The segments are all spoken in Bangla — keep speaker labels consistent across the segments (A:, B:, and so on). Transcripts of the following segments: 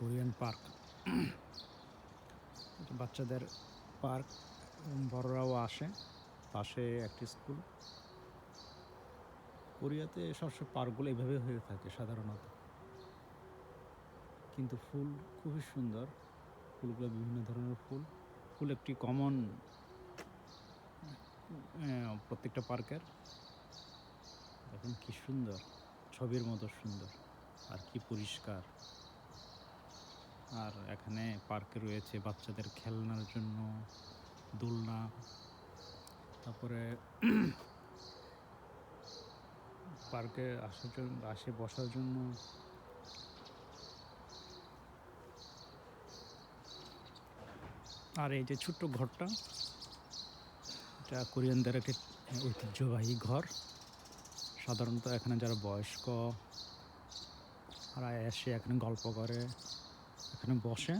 A: Korean park. বাচ্চাদের পার্ক বড়রাও আসে। পাশে একটি স্কুল। কোরিয়াতে সবসময় পার্কগুলো এভাবে হয়ে থাকে সাধারণত। কিন্তু ফুল খুবই সুন্দর। ফুলগুলো বিভিন্ন ধরনের ফুল। ফুল একটি কমন প্রত্যেকটা পার্কের। দেখুন কি সুন্দর। ছবির মতো সুন্দর। আর কি পরিষ্কার। আর এখানে পার্কে রয়েছে বাচ্চাদের খেলনার জন্য দোলনা। তারপরে পার্কে আসার জন্য, আসে, বসার জন্য। আর এই যে ছোট্ট ঘরটা, এটা কোরিয়ানদের একটি ঐতিহ্যবাহী ঘর। সাধারণত এখানে যারা বয়স্ক তারা এসে এখানে গল্প করে। এখানে বসে।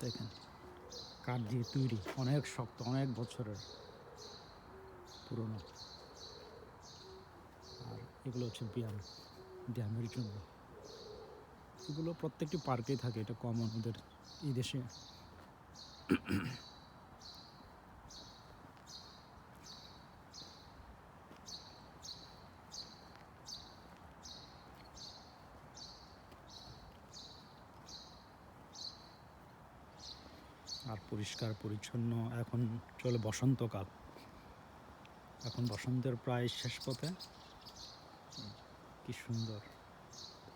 A: দেখেন, কাঠ দিয়ে তৈরি অনেক শক্ত, অনেক বছরের পুরনো। আর এগুলো হচ্ছে ব্যায়াম, ব্যায়ামের জন্য। এগুলো প্রত্যেকটি পার্কেই থাকে, এটা কমন ওদের এই দেশে। আর পরিষ্কার, পরিচ্ছন্ন। এখন চলে বসন্তকাল। এখন বসন্তের প্রায় শেষ পথে। কি সুন্দর,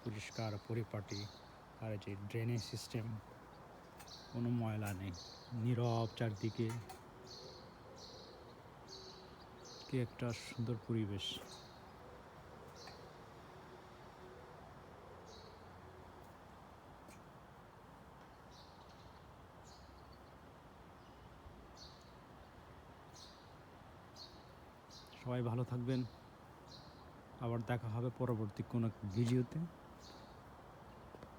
A: পরিষ্কার, পরিপাটি, আর যে ড্রেনেজ সিস্টেম কোনো ময়লা নেই। নীরব চারদিকে। কি একটা সুন্দর পরিবেশ। সবাই ভালো থাকবেন। আবার দেখা হবে পরবর্তী কোনো ভিডিওতে।